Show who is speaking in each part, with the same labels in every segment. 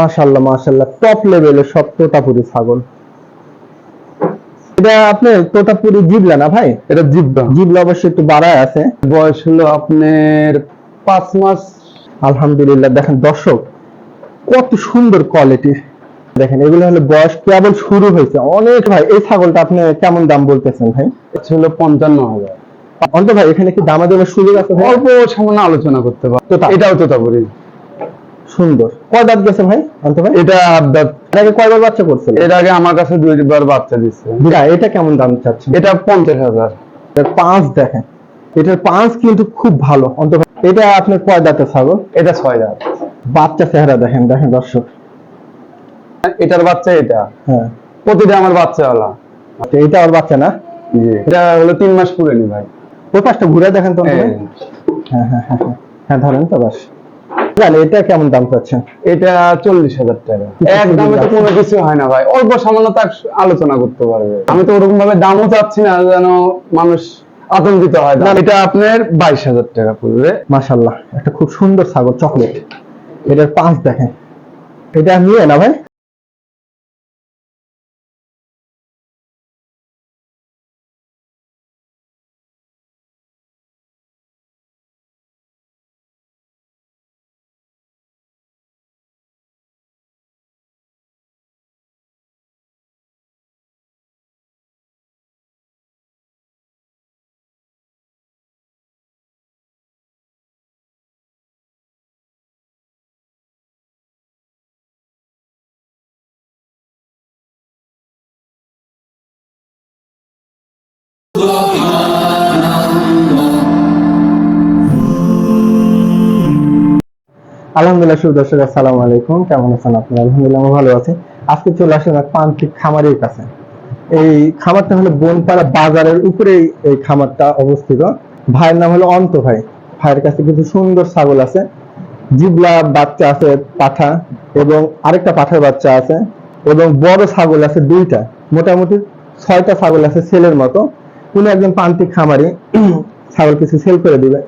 Speaker 1: মাশাল্লাহ মাশাল্লাহ টপ লেভেলের সব তোতাপুরি ছাগল। এটা আপনি তোতাপুরি জিবলা না ভাই?
Speaker 2: এটা জিব্বা
Speaker 1: জিবলা অবশ্যই একটু বাড়ায় আছে।
Speaker 2: বয়স হলো আপনার পাঁচ মাস।
Speaker 1: আলহামদুলিল্লাহ দেখেন দর্শক কত সুন্দর কোয়ালিটি দেখেন এগুলো হলো বয়স কেবল শুরু হয়েছে। অনেক ভাই এই ছাগলটা আপনি কেমন দাম বলতেছেন ভাই?
Speaker 2: ছিল পঞ্চান্ন হাজার।
Speaker 1: অন্ত ভাই এখানে কি দামা দেওয়ার সুযোগ আছে
Speaker 2: অল্প সামান্য আলোচনা করতে পারব। এটাও তোতাপুরি।
Speaker 1: সুন্দর। কয় দাঁত গেছে ভাই অন্ত ভাই?
Speaker 2: এটা
Speaker 1: কয়বার বাচ্চা করছিল?
Speaker 2: এর আগে আমার কাছে দুইবার বাচ্চা দিচ্ছে
Speaker 1: এটা কেমন দাম
Speaker 2: এটা পঞ্চাশ হাজার।
Speaker 1: পাঁচ দেখেন। এটার পাঁচ কিন্তু খুব ভালো। অন্ত এটা আপনার কয় দাঁতের ছাগল?
Speaker 2: এটা ছয় হাজার
Speaker 1: বাচ্চা চেহারা দেখেন দেখেন দর্শক।
Speaker 2: এটার বাচ্চা এটা।
Speaker 1: হ্যাঁ।
Speaker 2: প্রতিটা আমার বাচ্চাওয়ালা।
Speaker 1: আচ্ছা, এটা ওর বাচ্চা না?
Speaker 2: এটা হলো তিন মাস পুরেনি ভাই।
Speaker 1: ওই পাশটা ঘুরে দেখেন তো।
Speaker 2: এই,
Speaker 1: হ্যাঁ হ্যাঁ হ্যাঁ হ্যাঁ। হ্যাঁ ধরেন তো বাস। জানি এটা কেমন দাম চাচ্ছেন?
Speaker 2: এটা চল্লিশ হাজার টাকা। এক দামে তো কোনো কিছু হয় না ভাই। অল্প সামান্য তার আলোচনা করতে পারবে। আমি তো ওরকম ভাবে দামও চাচ্ছি না যেন মানুষ আতঙ্কিত হয়। না এটা আপনার বাইশ হাজার টাকা পড়বে।
Speaker 1: মাসাল্লাহ একটা খুব সুন্দর ছাগল চকলেট। এটার পাঁচ দেখেন। এটা নিয়ে না ভাই? আলহামদুলিল্লাহ শুভ দর্শক, আসসালামু আলাইকুম। কেমন আছেন আপনারা? আলহামদুলিল্লাহ ভালো আছি। আজকে চলে আসলাম এক প্রান্তিক খামারের কাছে। এই খামারটা হলো বনপাড়া বাজারের উপরেই এই খামারটা অবস্থিত। ভাইয়ের নাম হলো অন্ত ভাই। ভাইয়ের কাছে কিছু সুন্দর ছাগল আছে। জিবলা বাচ্চা আছে পাঠা এবং আরেকটা পাঠার বাচ্চা আছে এবং বড় ছাগল আছে দুইটা। মোটামুটি ছয়টা ছাগল আছে ছেলের মতো। উনি একজন প্রান্তিক খামারি ছাগল কিছু সেল করে দিবে।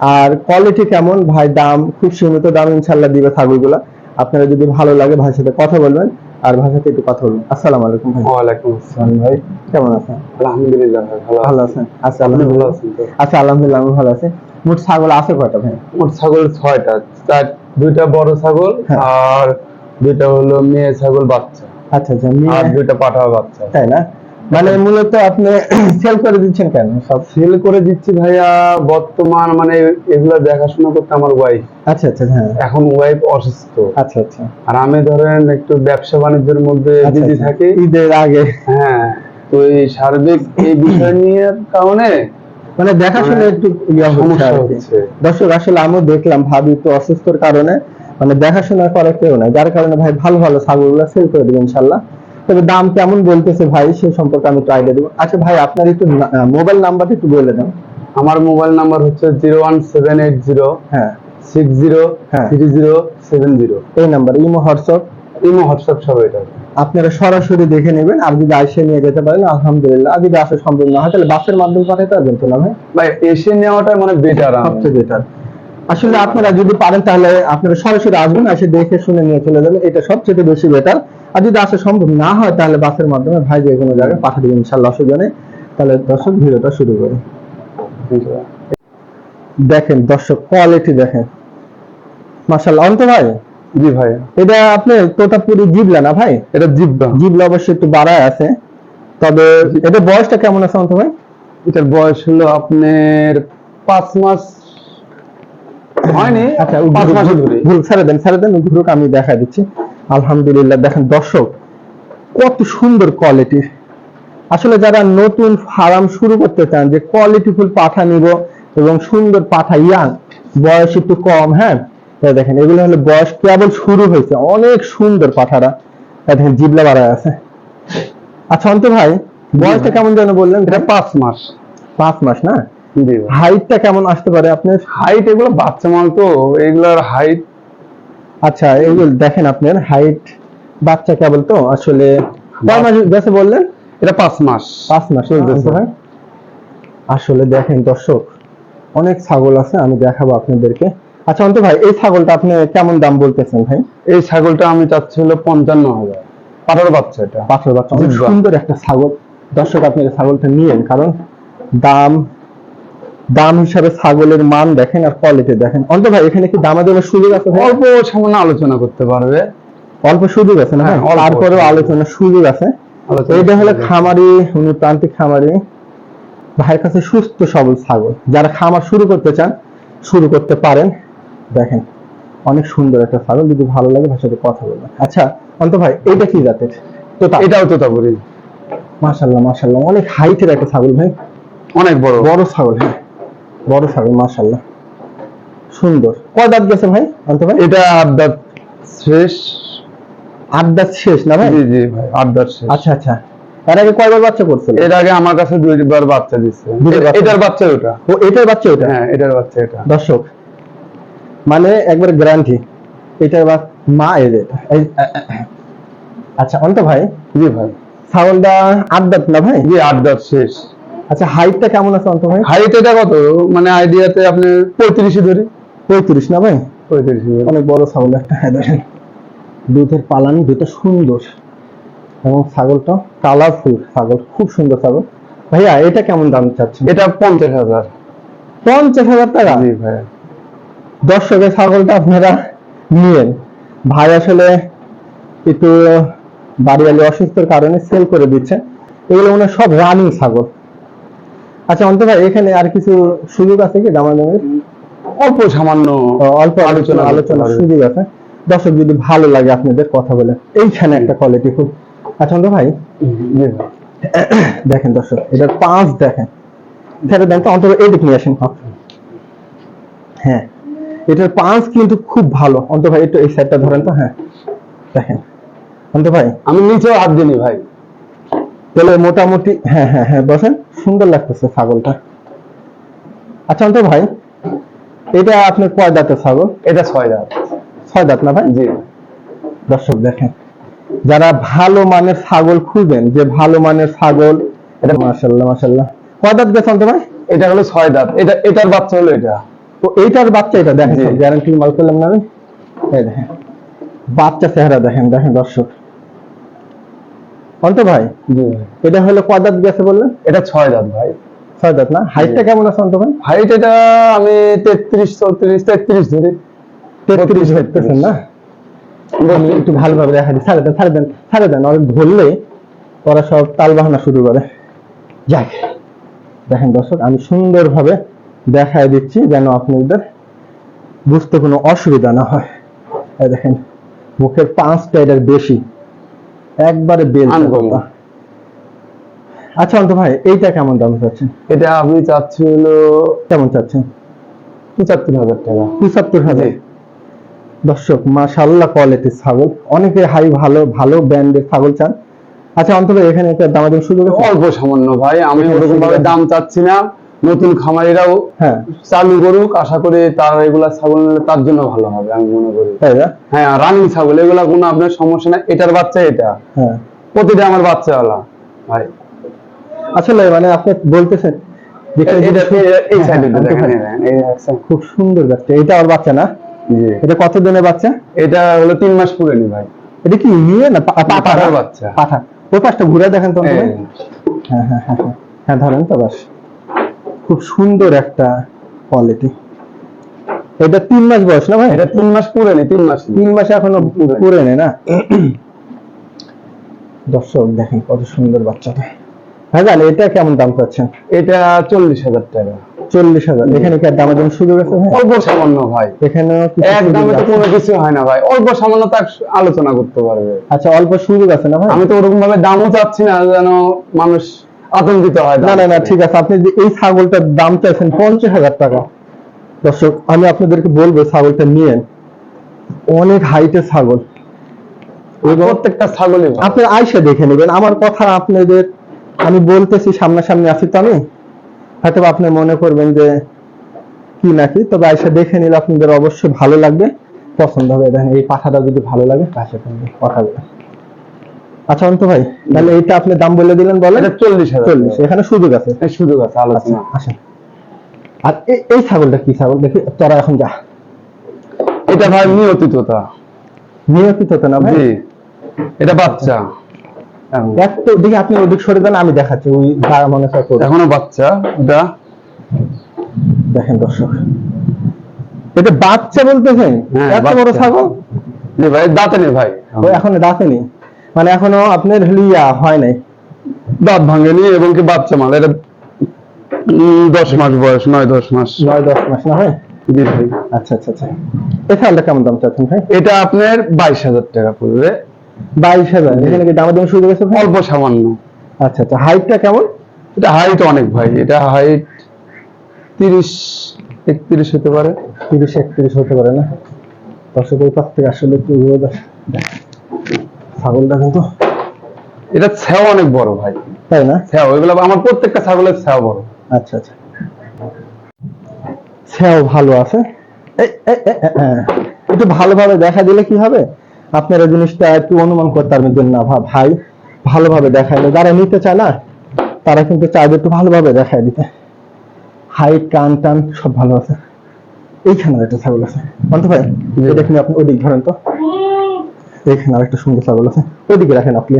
Speaker 1: আর কোয়ালিটি কেমন? ভাই দাম খুব সীমিত দাম ইনশাল্লাহ দিবে ছাগলগুলা। আপনারা যদি ভালো লাগে ভাইয়ের সাথে কথা বলবেন আর ভাইয়ের সাথে একটু কথা বলবেন। আসসালামু আলাইকুম ভাই।
Speaker 2: ওয়ালাইকুম আসসালাম ভাই।
Speaker 1: কেমন আছেন?
Speaker 2: আলহামদুলিল্লাহ ভালো
Speaker 1: ভালো আছেন? আচ্ছা
Speaker 2: আপনি ভালো
Speaker 1: আলহামদুলিল্লাহ
Speaker 2: আছেন
Speaker 1: আচ্ছা আলহামদুলিল্লাহ আমি ভালো আছি। মোট ছাগল আছে কয়টা ভাই?
Speaker 2: মোট ছাগল ছয়টা। চার দুইটা বড় ছাগল
Speaker 1: হ্যাঁ।
Speaker 2: আর দুইটা হলো মেয়ে ছাগল বাচ্চা।
Speaker 1: আচ্ছা আচ্ছা নিয়ে-
Speaker 2: আর দুইটা পাঠা বাচ্চা।
Speaker 1: তাই না? মানে মূলত আপনি সেল করে দিচ্ছেন কেন সব?
Speaker 2: সেল করে দিচ্ছি ভাইয়া বর্তমান মানে এগুলো দেখাশোনা করতে আমার ওয়াইফ
Speaker 1: আচ্ছা আচ্ছা হ্যাঁ।
Speaker 2: এখন ওয়াইফ অসুস্থ।
Speaker 1: আচ্ছা আচ্ছা।
Speaker 2: আর আমি ধরেন একটু ব্যবসা বাণিজ্যের মধ্যে
Speaker 1: আচ্ছা,
Speaker 2: বিজি
Speaker 1: আচ্ছা।
Speaker 2: থাকি।
Speaker 1: ঈদের আগে।
Speaker 2: হ্যাঁ তো এই সার্বিক এই বিষয় নিয়ে কারণে
Speaker 1: মানে দেখাশোনা
Speaker 2: মানে
Speaker 1: একটু ইয়ে
Speaker 2: সমস্যা হচ্ছে।
Speaker 1: দর্শক আসলে আমিও দেখলাম ভাবি তো অসুস্থর কারণে মানে দেখাশোনা করার কেউ নাই। যার কারণে ভাই ভালো ভালো ছাগলগুলো সেল করে দেবেন ইনশাল্লাহ। তবে দাম কেমন বলতেছে ভাই সে সম্পর্কে আমি একটু আইডিয়া দেবো। আচ্ছা ভাই আপনার একটু মোবাইল নাম্বারটা একটু বলে দেন।
Speaker 2: আমার মোবাইল নাম্বার হচ্ছে zero one seven eight zero
Speaker 1: হ্যাঁ।
Speaker 2: সিক্স জিরো
Speaker 1: হ্যাঁ।
Speaker 2: থ্রি জিরো সেভেন জিরো
Speaker 1: এই number imo WhatsApp?
Speaker 2: Imo WhatsApp সব এটা।
Speaker 1: আপনারা সরাসরি দেখে নেবেন আর যদি আইসে নিয়ে যেতে পারেন আলহামদুলিল্লাহ। আর যদি আসা সম্ভব না হয় তাহলে বাসের মাধ্যমে পাঠাতে পারবেন তো না ভাই?
Speaker 2: ভাই এসে নেওয়াটা মানে বেটার
Speaker 1: সবচেয়ে বেটার আসলে আপনারা যদি পারেন তাহলে আপনারা সরাসরি আসবেন এসে দেখে শুনে নিয়ে চলে যাবেন। এটা সবচেয়ে বেশি বেটার আর যদি আসা সম্ভব না হয় তাহলে বাসের মাধ্যমে ভাই যে কোনো জায়গায় পাঠিয়ে দেবেন ইনশাল্লাহ অসুবিধা তাহলে দর্শক ভিডিওটা শুরু করি। দেখেন দর্শক কোয়ালিটি দেখেন। মাশাল্লাহ অন্ত ভাই?
Speaker 2: জি ভাই।
Speaker 1: এটা আপনি তোটা তোতাপুরি জিবলা না ভাই?
Speaker 2: এটা জিব্বা
Speaker 1: জিবলা অবশ্যই একটু বাড়ায় আছে। তবে এটা বয়সটা কেমন আছে অন্ত ভাই?
Speaker 2: এটার বয়স হলো আপনার পাঁচ মাস হয়নি
Speaker 1: আচ্ছা
Speaker 2: পাঁচ মাসে ধরে।
Speaker 1: ভুল ছেড়ে দেন ছেড়ে দেন ঘুরুক আমি দেখা দিচ্ছি। আলহামদুলিল্লাহ দেখেন দর্শক কত সুন্দর কোয়ালিটি আসলে যারা নতুন ফার্ম শুরু করতে চান যে কোয়ালিটিফুল পাঠা নিব এবং সুন্দর পাঠা ইয়াং বয়স একটু কম হ্যাঁ? দেখেন এগুলো হলো বয়স কেবল শুরু হয়েছে অনেক সুন্দর পাঠারা। দেখেন জিবলা বাড়ায় আছে। আচ্ছা অন্ত ভাই বয়সটা কেমন যেন বললেন?
Speaker 2: এটা পাঁচ মাস।
Speaker 1: পাঁচ মাস না? হাইটটা কেমন আসতে পারে আপনার?
Speaker 2: হাইট এগুলো বাচ্চা মাল তো এগুলোর হাইট
Speaker 1: আচ্ছা এগুলো দেখেন আপনার হাইট বাচ্চা কেবল তো আসলে কয় মাস গেছে বললেন?
Speaker 2: এটা পাঁচ মাস।
Speaker 1: পাঁচ মাস আসলে দেখেন দর্শক অনেক ছাগল আছে আমি দেখাবো আপনাদেরকে। আচ্ছা অন্ত ভাই এই ছাগলটা আপনি কেমন দাম বলতেছেন ভাই?
Speaker 2: এই ছাগলটা আমি চাচ্ছি হলো পঞ্চান্ন হাজার। পাঠার বাচ্চা এটা।
Speaker 1: পাথর বাচ্চা সুন্দর একটা ছাগল। দর্শক আপনি ছাগলটা নিয়েন কারণ দাম দাম হিসাবে ছাগলের মান দেখেন আর কোয়ালিটি দেখেন। অন্ত ভাই এখানে কি দামে দামাদামের সুযোগ আছে
Speaker 2: অল্প সামান্য আলোচনা করতে পারবে।
Speaker 1: অল্প সুযোগ আছে না ভাই?
Speaker 2: হ্যাঁ,
Speaker 1: তারপরেও
Speaker 2: সুযোগ।
Speaker 1: আলোচনার সুযোগ আছে।
Speaker 2: আলোচনা
Speaker 1: এইটা হলো খামারি উনি প্রান্তিক খামারি। ভাইয়ের কাছে সুস্থ সবল ছাগল। যারা খামার শুরু করতে চান শুরু করতে পারেন। দেখেন অনেক সুন্দর একটা ছাগল। যদি ভালো লাগে ভাইয়ের সাথে কথা বলবেন। আচ্ছা অন্ত ভাই এইটা কি জাতের? তো
Speaker 2: এটাও তোতাপুরি।
Speaker 1: মাশাল্লাহ মাশাল্লাহ অনেক হাইটের একটা ছাগল ভাই।
Speaker 2: অনেক বড়।
Speaker 1: বড় ছাগল হ্যাঁ। বড় ছাগল মাশাল্লাহ সুন্দর। কয় দাঁত গেছে ভাই অন্ত ভাই?
Speaker 2: এটা আড্ডা শেষ।
Speaker 1: আট দাঁত শেষ না ভাই?
Speaker 2: জি জি ভাই আড্ডা শেষ।
Speaker 1: আচ্ছা আচ্ছা। এর আগে কয়বার বাচ্চা করছিল?
Speaker 2: এর আগে আমার কাছে দুইবার বাচ্চা দিচ্ছে এটার বাচ্চা ওটা।
Speaker 1: ও এটার বাচ্চা ওটা?
Speaker 2: হ্যাঁ এটার বাচ্চা এটা।
Speaker 1: দর্শক মানে একবার গ্যারান্টি এটার বা মা এর এটা আচ্ছা অন্ত ভাই
Speaker 2: জি ভাই।
Speaker 1: ছাগলটা আট দাঁত না ভাই?
Speaker 2: জি আড্ডা শেষ।
Speaker 1: আচ্ছা হাইটটা কেমন আছে অন্ত ভাই?
Speaker 2: হাইট এটা কত? মানে আইডিয়াতে আপনি পঁয়ত্রিশে ধরি।
Speaker 1: পঁয়ত্রিশ না ভাই?
Speaker 2: পঁয়ত্রিশে
Speaker 1: অনেক বড় ছাগল একটা হ্যাঁ দেখেন দুধের পালান দুটো সুন্দর। এবং ছাগলটা কালারফুল ছাগল খুব সুন্দর ছাগল। ভাইয়া এটা কেমন দাম চাচ্ছেন?
Speaker 2: এটা পঞ্চাশ হাজার।
Speaker 1: পঞ্চাশ হাজার টাকা?
Speaker 2: জি ভাই
Speaker 1: দর্শকের ছাগলটা আপনারা নিয়েন। ভাই আসলে একটু বাড়িওয়ালি অসুস্থর কারণে সেল করে দিচ্ছে। এগুলো মনে হয় সব রানিং ছাগল। আচ্ছা অন্ত ভাই এখানে আর কিছু সুযোগ আছে কি দামাদামের
Speaker 2: অল্প সামান্য
Speaker 1: অল্প আলোচনা
Speaker 2: পারবে।
Speaker 1: সুযোগ আছে। দর্শক যদি ভালো লাগে আপনাদের কথা বলে এইখানে একটা কোয়ালিটি খুব। আচ্ছা অন্ত ভাই দেখেন দর্শক এটার পাঁচ দেখেন। সেটা দেন তো অন্তত এই দিক নিয়ে আসেন। হ্যাঁ। এটার পাঁচ কিন্তু খুব ভালো। অন্ত ভাই একটু এই সাইডটা ধরেন তো হ্যাঁ দেখেন। অন্ত ভাই।
Speaker 2: আমি নিচেও হাত দিনি ভাই।
Speaker 1: তাহলে মোটামুটি হ্যাঁ হ্যাঁ হ্যাঁ বসেন। সুন্দর লাগতেছে ছাগলটা। আচ্ছা অন্ত ভাই এটা আপনার কয় দাঁতের ছাগল?
Speaker 2: এটা ছয় দাঁত।
Speaker 1: ছয় দাঁত না ভাই?
Speaker 2: জি।
Speaker 1: দর্শক দেখেন যারা ভালো মানের ছাগল খুঁজবেন যে ভালো মানের ছাগল এটা মাশাল্লাহ মাশাল্লাহ কয় দাঁত গেছে অন্ত ভাই?
Speaker 2: এটা হলো ছয় দাঁত। এটা এটার বাচ্চা হলো এটা।
Speaker 1: তো এইটার বাচ্চা এটা দেখেন। গ্যারান্টি মাল করলাম না আমি? এই দেখেন বাচ্চা চেহারা দেখেন দেখেন দর্শক। অন্ত ভাই? এটা হলো কয় দাঁত গেছে বললেন?
Speaker 2: এটা ছয় দাঁত ভাই।
Speaker 1: ছয় দাঁত না? হাইটটা কেমন আছে অন্ত ভাই?
Speaker 2: হাইট এটা আমি তেত্রিশ চৌত্রিশ তেত্রিশ ধরি।
Speaker 1: তেত্রিশ হইতেছেন না? একটু ভালোভাবে দেখা দিই। ছাড়ে দেন ছাড়ে দেন ছাড়ে দেন। ওরা ধরলে ওরা সব তাল বাহানা শুরু করে। যাক দেখেন দর্শক আমি সুন্দরভাবে দেখায় দিচ্ছি যেন আপনাদের বুঝতে কোনো অসুবিধা না হয়। দেখেন মুখের পাঁচটা এটার বেশি। একবারে বেল। আচ্ছা অন্ত ভাই এইটা কেমন দাম চাচ্ছেন?
Speaker 2: এটা আপনি চাচ্ছি হলো
Speaker 1: কেমন চাচ্ছেন?
Speaker 2: পঁচাত্তর হাজার টাকা।
Speaker 1: পঁচাত্তর হাজার? দর্শক মাশাল্লাহ কোয়ালিটির ছাগল। অনেকে হাই ভালো ভালো ব্র্যান্ডের ছাগল চান। আচ্ছা অন্তত এখানে একটা দামাদাম সুযোগ
Speaker 2: অল্প সামান্য ভাই আমি ওরকম ভাবে দাম চাচ্ছি না। নতুন খামারিরাও
Speaker 1: হ্যাঁ।
Speaker 2: চালু করুক আশা করি তার এগুলা ছাগল নিলে তার জন্য ভালো হবে আমি মনে করি।
Speaker 1: তাই না?
Speaker 2: হ্যাঁ রানিং ছাগল এগুলা কোনো আপনার সমস্যা নাই এটার বাচ্চা এটা।
Speaker 1: হ্যাঁ।
Speaker 2: প্রতিটা আমার বাচ্চা ভাই।
Speaker 1: আসলে মানে আপনি বলতেছেন হ্যাঁ, হ্যাঁ, হ্যাঁ? খুব সুন্দর বাচ্চা এটা আর বাচ্চা না? এটা কত দিনের বাচ্চা?
Speaker 2: এটা হলো তিন মাস পুরেনি ভাই।
Speaker 1: এটা কি নিয়ে না
Speaker 2: পাঠার বাচ্চা।
Speaker 1: পাঠা ওই পাশটা ঘুরে দেখেন তো হ্যাঁ হ্যাঁ হ্যাঁ হ্যাঁ। হ্যাঁ ধরেন তো বাস। খুব সুন্দর একটা কোয়ালিটি এটা তিন মাস বয়স না ভাই?
Speaker 2: এটা তিন মাস পুরেনি তিন মাস।
Speaker 1: তিন মাসে এখনও পুরে নেই না? দর্শক দেখেন কত সুন্দর বাচ্চাটা। হ্যাঁ এটা কেমন দাম পাচ্ছেন
Speaker 2: এটা চল্লিশ হাজার টাকা।
Speaker 1: চল্লিশ হাজার। এখানে কি দামাদাম সুযোগ আছে
Speaker 2: অল্প সামান্য ভাই। দামে তো কোনো কিছু হয় না ভাই। অল্প সামান্য তার আলোচনা করতে পারবে।
Speaker 1: আচ্ছা অল্প সুযোগ আছে না ভাই?
Speaker 2: আমি তো ওরকম ভাবে দামও চাচ্ছি না যেন মানুষ আতঙ্কিত হয়
Speaker 1: না না না ঠিক আছে। আপনি যে এই ছাগলটার দাম চাইছেন পঞ্চাশ হাজার টাকা। দর্শক আমি আপনাদেরকে বলব ছাগলটা নিয়েন। অনেক ছাগল।
Speaker 2: প্রত্যেকটা ছাগলই
Speaker 1: আপনি আইসা দেখে নেবেন। আমার কথা আপনাদের আমি বলতেছি সামনাসামনি আছি তো আমি। হয়তো আপনি মনে করবেন যে কি নাকি তবে আইসা দেখে নিলে আপনাদের অবশ্যই ভালো লাগবে। পছন্দ হবে। দেখেন এই পাঠাটা যদি ভালো লাগে করবেন কথা বলে আচ্ছা অন্ত ভাই তাহলে এইটা আপনি দাম বলে দিলেন বলেন।
Speaker 2: এটা চল্লিশ
Speaker 1: চল্লিশ এখানে সুযোগ আছে।
Speaker 2: এই সুযোগ আছে
Speaker 1: আচ্ছা
Speaker 2: আলোচনা
Speaker 1: আসেন। আর এই ছাগলটা কি ছাগল? দেখি তোরা এখন যা।
Speaker 2: এটা ভাই নিয়তিততা
Speaker 1: নিয়মিত তো না ভাই?
Speaker 2: জি। এটা বাচ্চা।
Speaker 1: একটু দিকে আপনি ওদিক সরে দেন আমি দেখাচ্ছি ওই যা মনে হয়।
Speaker 2: এখনও বাচ্চা এটা?
Speaker 1: দেখেন দর্শক। এটা বাচ্চা বলতেছেন?
Speaker 2: হ্যাঁ,
Speaker 1: এত বড় ছাগল?
Speaker 2: জি ভাই দাঁতে নেই ভাই।
Speaker 1: ও এখনও দাঁতেনি? মানে এখনও আপনার লিয়া হয় নাই।
Speaker 2: দাঁত ভাঙেনি এবং কি বাচ্চা মাল এটা দশ মাস বয়স নয় দশ মাস।
Speaker 1: নয় দশ মাস না হয়?
Speaker 2: জি ভাই।
Speaker 1: আচ্ছা আচ্ছা আচ্ছা। এই কেমন দাম চাচ্ছেন ভাই?
Speaker 2: এটা আপনার বাইশ হাজার টাকা পড়বে।
Speaker 1: বাইশ হাজার এখানে কি দামা দাম শুরু ভাই?
Speaker 2: অল্প সামান্য।
Speaker 1: আচ্ছা আচ্ছা। হাইটটা কেমন?
Speaker 2: এটা হাইট অনেক ভাই। এটা হাইট তিরিশ একত্রিশ হতে পারে।
Speaker 1: তিরিশ একত্রিশ হতে পারে না। দর্শক ওই পাশ থেকে আসলে একটু। ছাগলটা কিন্তু
Speaker 2: এটা ছাও অনেক বড় ভাই।
Speaker 1: তাই না?
Speaker 2: ছাও এগুলো আমার প্রত্যেকটা ছাগলের ছাও বড়।
Speaker 1: আচ্ছা আচ্ছা। সেও ভালো আছে। একটু ভালোভাবে দেখা দিলে কি হবে? আপনারা জিনিসটা একটু অনুমান করতে পারবেন যে না ভাই ভালোভাবে দেখাইলে। যারা নিতে চায় না তারা কিন্তু চাইবে একটু ভালোভাবে দেখাই দিতে। হাইট কান টান সব ভালো আছে। এইখানে একটা ছাগল আছে। অন্ত ভাই। এটা আপনি ওদিক ধরেন তো। এইখানে আরেকটা সুন্দর ছাগল আছে। ওদিকে রাখেন আপনি।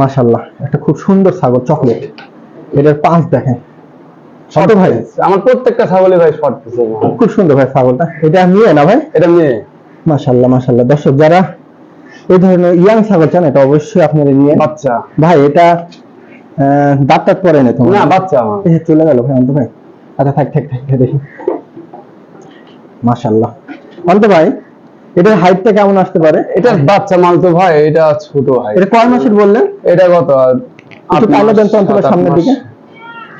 Speaker 1: মাশাল্লাহ একটা খুব সুন্দর ছাগল চকলেট। এটার পাঁচ দেখেন। অন্ত ভাই?
Speaker 2: আমার প্রত্যেকটা ছাগলে ভাই শর্ট
Speaker 1: খুব সুন্দর ভাই ছাগলটা। এটা নিয়ে না ভাই?
Speaker 2: এটা মেয়ে।
Speaker 1: মাশাল্লাহ মাশাল্লাহ দর্শক যারা এই ধরনের ইয়াং ছাগল চান এটা অবশ্যই আপনারা নিয়ে
Speaker 2: বাচ্চা।
Speaker 1: ভাই এটা দাঁত টাত পরে না তোমার।
Speaker 2: না বাচ্চা আমার।
Speaker 1: চলে গেল ভাই অন্ত ভাই আচ্ছা থাক থাক থাক দেখি। মাশাল্লাহ অন্ত ভাই এটার হাইটটা কেমন আসতে পারে?
Speaker 2: এটা বাচ্চা মাল তো ভাই এটা ছোট ভাই
Speaker 1: এটা কয় মাসের বললেন?
Speaker 2: এটা কত?
Speaker 1: একটু দেন তো সামনের। দিকে।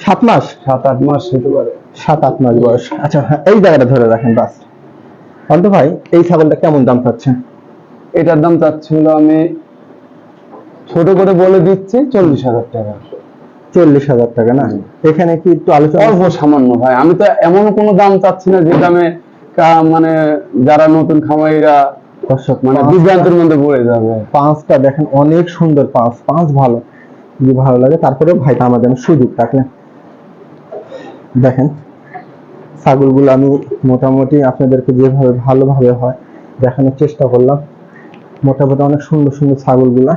Speaker 1: সাত মাস?
Speaker 2: সাত আট মাস হতে পারে।
Speaker 1: সাত আট মাস বয়স। আচ্ছা এই জায়গাটা ধরে রাখেন বাস। অন্ত ভাই এই ছাগলটা কেমন দাম পাচ্ছেন
Speaker 2: এটার দাম চাচ্ছিল আমি ছোট করে বলে দিচ্ছি চল্লিশ হাজার টাকা।
Speaker 1: চল্লিশ হাজার টাকা না? এখানে কি একটু আলোচনা
Speaker 2: অল্প সামান্য ভাই আমি তো এমন কোনো দাম চাচ্ছি না যে দামে মানে যারা নতুন খামারিরা
Speaker 1: দর্শক
Speaker 2: মানে বিভ্রান্তের মধ্যে পড়ে যাবে।
Speaker 1: পাঁচটা দেখেন অনেক সুন্দর পাঁচ পাঁচ ভালো। যদি ভালো লাগে তারপরে ভাইটা আমাদের সুযোগ রাখলেন দেখেন ছাগলগুলো আমি মোটামুটি আপনাদেরকে যেভাবে ভালোভাবে হয় দেখানোর চেষ্টা করলাম। মোটামুটি অনেক সুন্দর সুন্দর ছাগলগুলা।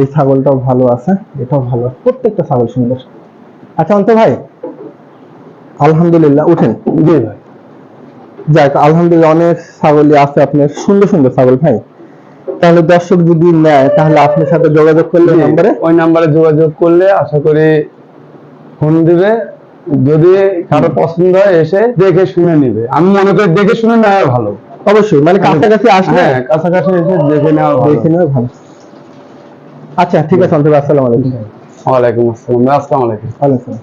Speaker 1: এই ছাগলটাও ভালো আছে এটাও ভালো। প্রত্যেকটা ছাগল সুন্দর। আচ্ছা অন্ত ভাই আলহামদুলিল্লাহ উঠেন।
Speaker 2: জি ভাই।
Speaker 1: যাক আলহামদুলিল্লাহ অনেক ছাগলই আছে আপনার। সুন্দর সুন্দর ছাগল ভাই। তাহলে দর্শক যদি নেয় তাহলে আপনার সাথে যোগাযোগ করলে নম্বরে?
Speaker 2: ওই নাম্বারে যোগাযোগ করলে আশা করি ফোন দিবে। যদি কারও পছন্দ হয় এসে দেখে শুনে নিবে। আমি মনে করি দেখে শুনে নেওয়া ভালো।
Speaker 1: অবশ্যই মানে কাছাকাছি আসলে
Speaker 2: হ্যাঁ কাছাকাছি এসে দেখে নেওয়া
Speaker 1: দেখে নেওয়া ভালো। আচ্ছা ঠিক আছে আসসালামু আলাইকুম।
Speaker 2: ওয়ালাইকুম আসসালাম আসসালামু আলাইকুম।
Speaker 1: ওয়ালাইকুম।